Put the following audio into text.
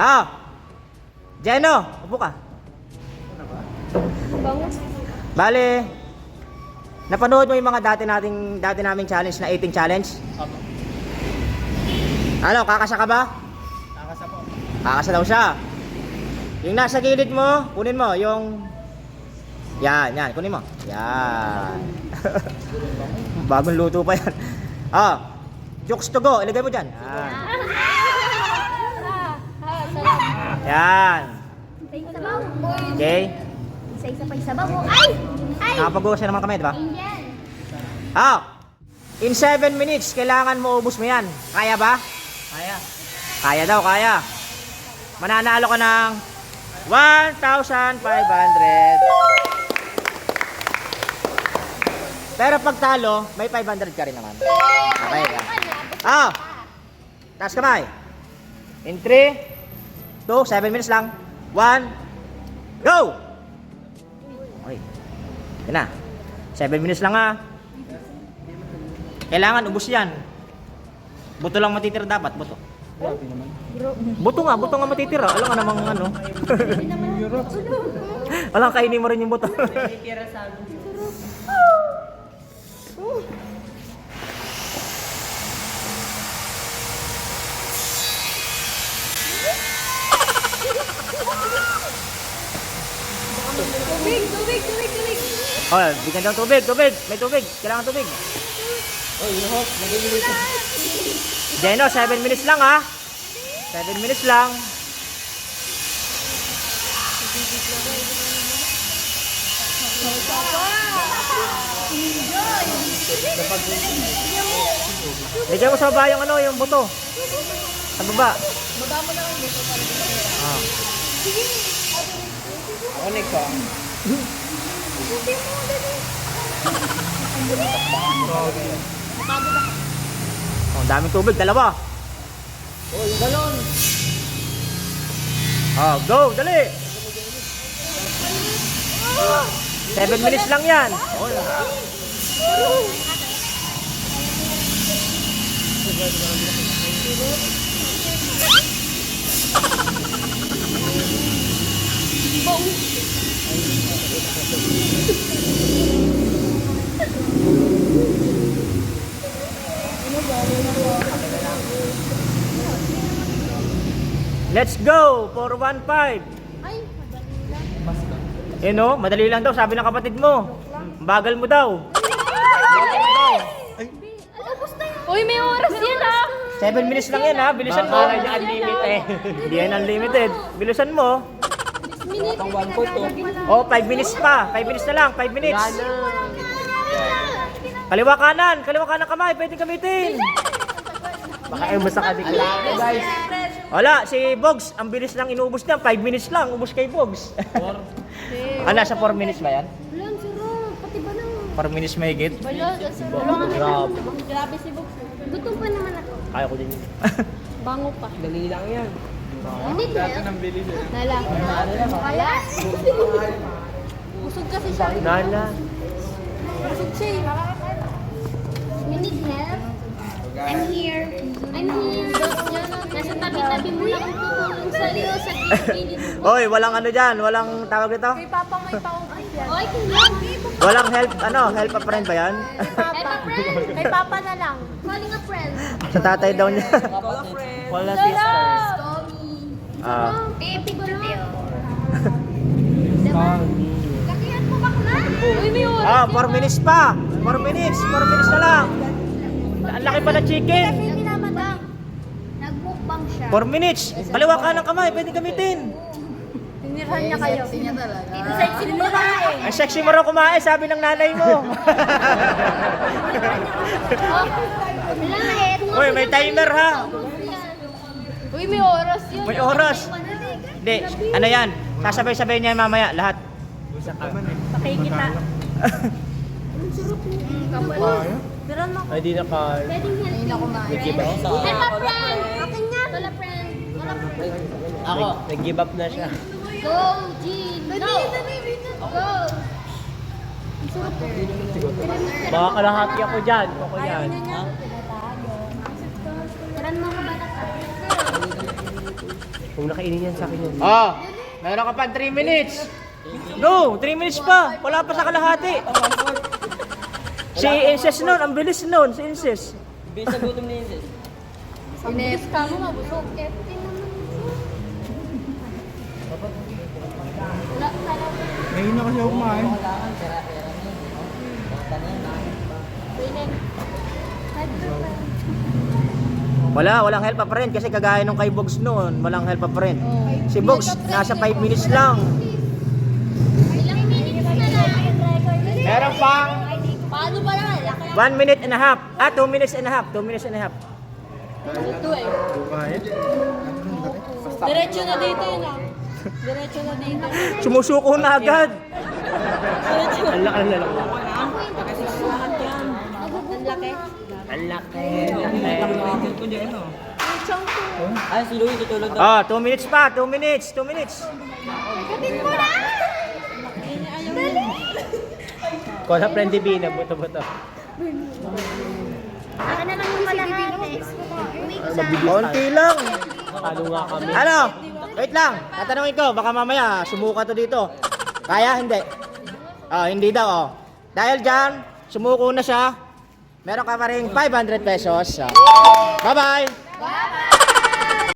Ah! Jeno, upo ka. Bango. Bale, napanood mo yung mga dati nating dati naming challenge na 18 challenge? Opo. Ano, kakasa ka ba? Nakasa po. Kakasa daw siya. Yung nasa gilid mo, kunin mo yung Yan, yan, kunin mo. Yan. Bagong luto pa yan. Ah, jokes to go, ilagay mo diyan. Yan. Ah, sarap. Yan. Okay? Isa-isa pa yung sabaw. oh. Ay! Ay! Naman kami, di ba? Indian. Ah, in 7 minutes, kailangan mo ubus mo yan. Kaya ba? Kaya. Kaya daw, kaya. Mananalo ka ng 1,500. Pero pag talo, may 500 ka rin naman. Okay, yan. Ah! Taas kamay. In 3, 2, 7 minutes lang. 1, go! Okay. Yan na. 7 minutes lang ha. Kailangan ubus yan. Buto lang matitira dapat, buto. Buto nga, buto nga matitira. Alam nga namang ano. Walang kainin mo rin yung buto. Tubig, tubig, tubig, tubig. oh, bigyan daw tubig, tubig. May tubig. Kailangan tubig. Oh, yung mo dito. Jeno, 7 minutes lang ha. 7 minutes lang. Bigyan mo sa baba yung ano, yung buto. Sa baba. Baba mo lang dito para Ah. Ah. Oh, daming tubig, dalawa. Oh, yung galon. Oh, go, dali. 7 minutes lang yan. Oh, Let's go for 1.5. Ay, madali lang. Eh no, madali lang daw, sabi ng kapatid mo. Bagal mo daw. Alabos na yun. Uy, may oras yan ah. 7 minutes lang yan ha, bilisan mo. Baka yan unlimited eh. Hindi yan unlimited. Bilisan mo. Minute. Pang one fourth oh. Oh, 5 minutes pa. 5 minutes na lang, 5 minutes. Kaliwa kanan, kaliwa kanan kamay, pwedeng gamitin. Baka ay basta ka dito. Guys. Wala, si Bogs, ang bilis lang inuubos niya, 5 minutes lang, ubos kay Bogs. ah, nasa 4 minutes ba yan? Wala, ang sarap. Pati ba nang... 4 minutes may higit? Wala, ang sarap. Grabe. Grabe si Box. Gutom pa naman ako. Kaya ko din yun. Bango pa. Dali lang yan. Hindi kaya. Nala. Kaya? Busog kasi siya. Nala. Busog siya eh. Need help. I'm here. I'm here. Nasa tabi-tabi mo lang ang tutulong sa iyo sa gilid mo. Oy, walang ano dyan, walang tawag dito? Papa may yan. Oy? Walang help, ano, help a friend ba yan? Papa. Kay Papa na lang. Calling a friend. Sa tatay daw niya. Wala sisters. Ah. Baby birthday. Lakihan mo bakla. Uy, may oras. Ah, 4 minutes pa. 4 minutes, 4 minutes na lang. Ang laki pa na chicken. Kasi minamadang. Nagmukbang siya. 4 minutes. Kaliwa ka ng kamay, pwede gamitin. Tinirhan niya kayo. Sexy niya talaga. Sexy mo eh. Ang sexy mo raw kumain, sabi ng nanay mo. Malait. Uy, may timer ha. Uy, may oras yun. May oras. Hindi, ano yan? Sasabay-sabay niya mamaya lahat. Pakikita. Kapal. Tiran mo. Ay, di na ka. Pwedeng help. Nag-give up sa... Ay, pa friend. Akin. Wala friend. Wala friend. Ako. Nag-give up na siya. Go, Jean. Go. Go. Ang sarap po. Baka kalahati ako dyan. Ako yan. Tiran mo ka ba Kung nakainin yan sa akin yun. Oh, meron ka pa 3 minutes. No, 3 minutes pa. Wala pa sa kalahati. Si Inces nun, ang bilis nun, si Inces. Bisa gutom ni Inces. Ines ka mo, mabusog. Empty naman. Wala lang. Ngayon na kasi ako kumain. Inen. Wala, walang help pa rin kasi kagaya nung kay Bogs noon, walang help pa rin. Si Bogs, nasa 5 minutes lang. Ilang minutes na lang. Meron pang Paano ba naman? Laki 1 minute and a half. Ah, 2 minutes and a half. 2 minutes and a half. Ito eh. Diretso na dito yun ah. Diretso na dito. Sumusuko na agad. Ng lalaki. Ang laki. Ang laki. Ay, si Louie tutulog daw. Ah, 2 minutes pa. 2 minutes. 2 minutes. Kapit mo na! Dali! Kola friend Divina, buto-buto. Akin na lang yung kalahati. Uwi ko sa... Konti lang. Ano nga kami. Ano? Wait lang. Tatanungin ko. Baka mamaya sumuka to dito. Kaya? Hindi. Oh, hindi daw. Oh. Dahil dyan, sumuko na siya. Meron ka pa rin 500 pesos. Bye-bye. Bye!